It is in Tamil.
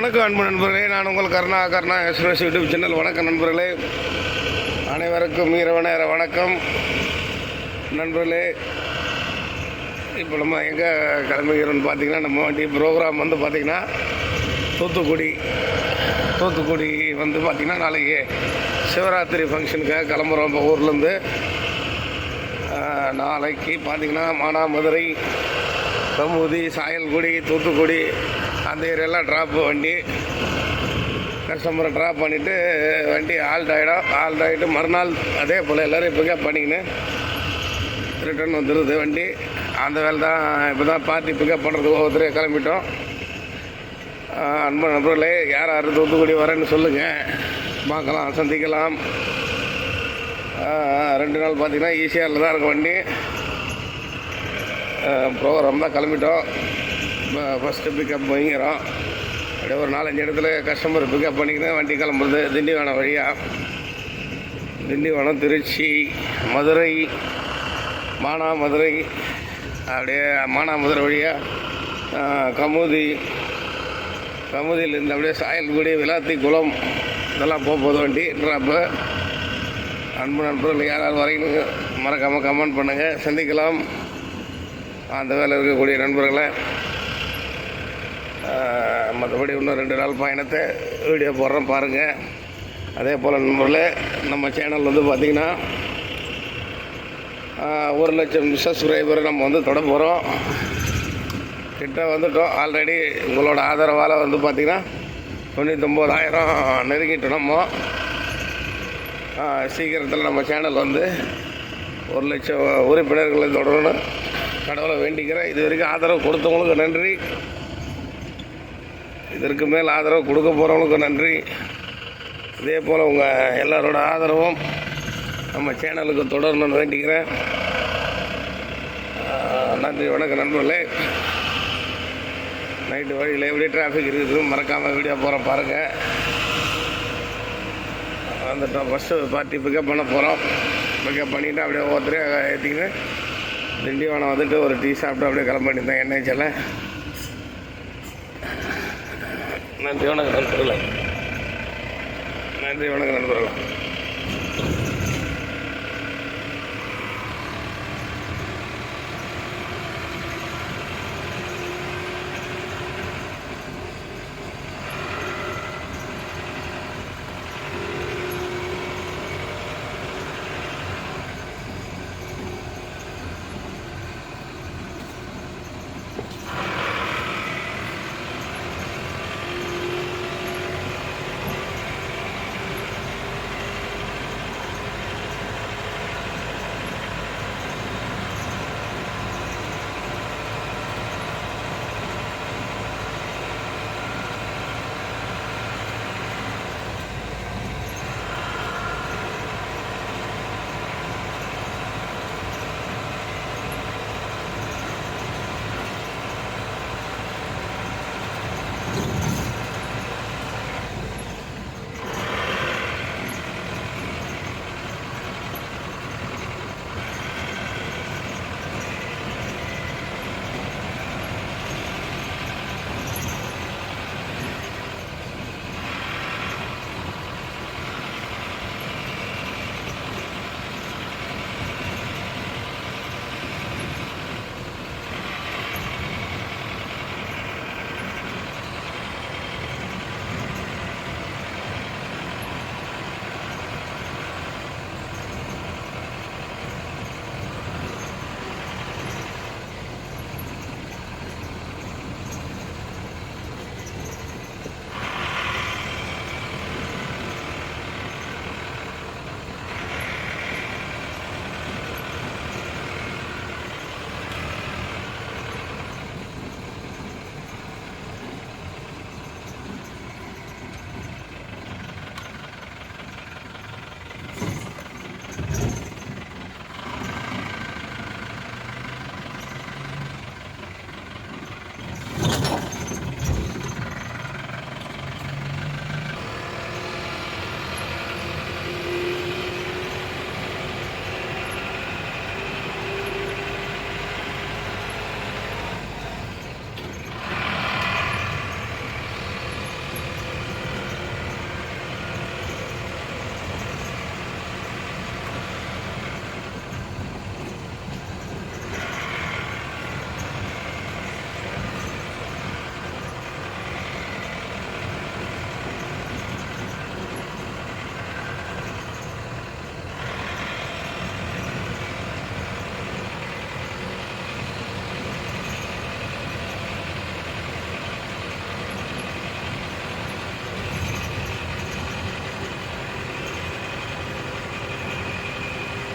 வணக்கம் அன்பு நண்பர்களே. நான் உங்கள் Karuna Karuna SS YouTube channel வணக்கம் நண்பர்களே. அனைவருக்கும் இரவு நேர வணக்கம். நண்பர்களே இப்போ நம்ம எங்கே கிளம்புகிறோம்னு பார்த்தீங்கன்னா நம்ம வண்டி ப்ரோக்ராம் வந்து பார்த்திங்கன்னா தூத்துக்குடி தூத்துக்குடி வந்து பார்த்திங்கன்னா நாளைக்கு சிவராத்திரி ஃபங்க்ஷனுக்காக கிளம்புறோம் இப்போ ஊர்லேருந்து. நாளைக்கு பார்த்திங்கன்னா மானாமதுரை கமுதி சாயல்குடி தூத்துக்குடி அந்த ஏரியாலாம் ட்ராப் வண்டி. கஸ்டமரை ட்ராப் பண்ணிவிட்டு வண்டி ஆல்ட் ஆகிடும் ஆல்ட் ஆகிட்டு மறுநாள் அதே போல் எல்லோரும் பிக்கப் பண்ணிக்கின்னு ரிட்டர்ன் வந்துடுது வண்டி. அந்த வேலை தான் இப்போ தான் பார்ட்டி பிக்கப் பண்ணுறது ஒவ்வொருத்தரையும் கிளம்பிட்டோம். அன்பு நண்பர்களே யார் யார் தூத்துக்குடி வரேன்னு சொல்லுங்கள் பார்க்கலாம் சந்திக்கலாம். ரெண்டு நாள் பார்த்தீங்கன்னா ஈஸியாக தான் இருக்கும் வண்டி. ப்ரோக்ராம் தான் கிளம்பிட்டோம். ஃபஸ்ட்டு பிக்கப் வாங்கிறோம் அப்படியே ஒரு நாலஞ்சு இடத்துல கஸ்டமர் பிக்கப் பண்ணிக்கிறேன் வண்டி கிளம்புறது திண்டிவனம் வழியாக திண்டிவனம் திருச்சி மதுரை மானாமதுரை அப்படியே மானாமதுரை வழியாக கமுதி கமுதியிலேருந்து அப்படியே சாயல்குடி விளாத்தி குளம் இதெல்லாம் போக வண்டி. அன்பு நண்பர்கள் யார் வரைக்கும் மறக்காமல் கமெண்ட் பண்ணுங்கள் சந்திக்கலாம். அந்த வேலை இருக்கக்கூடிய நண்பர்களை மற்றபடி இன்னும் ரெண்டு நாள் பயணத்தை வீடியோ போடுறோம் பாருங்கள் அதே போல் நண்பர்களே நம்ம சேனல் வந்து பார்த்திங்கன்னா ஒரு லட்சம் சப்ஸ்கிரைபரை நம்ம வந்து தொட போகிறோம் கிட்ட வந்துட்டோம். ஆல்ரெடி உங்களோட ஆதரவால் வந்து பார்த்திங்கன்னா தொண்ணூத்தொம்போதாயிரம் நெருங்கிட்டோம் நம்ம. சீக்கிரத்தில் நம்ம சேனல் வந்து ஒரு லட்சம் உறுப்பினர்களை தொடரணும். கடவுளை வேண்டிக்கிறேன். இது வரைக்கும் ஆதரவு கொடுத்தவங்களுக்கு நன்றி. இதற்கு மேல் ஆதரவு கொடுக்க போகிறவங்களுக்கு நன்றி. இதே போல் உங்கள் எல்லாரோட ஆதரவும் நம்ம சேனலுக்கு தொடரணும்னு வேண்டிக்கிறேன். நன்றி வணக்கம் நண்பர்களே. நைட்டு வழியில் எப்படி டிராஃபிக் இருக்குது மறக்காமல் வீடியோ போகிறோம் பாருங்கள் வந்துட்டோம் ஃபஸ்ட்டு பார்ட்டி பிக்கப் பண்ண போகிறோம் பிக்கப் பண்ணிவிட்டு அப்படியே ஒவ்வொருத்தரையும் ஏற்றிக்கின்னு திண்டிவனம் வந்துட்டு ஒரு டீ சாப்பிட்டு அப்படியே கிளம்பிட்டு இருந்தேன் எண்ணெய் நன்றி வணக்கம் நண்பர்களே நன்றி வணக்கம் நண்பர்களே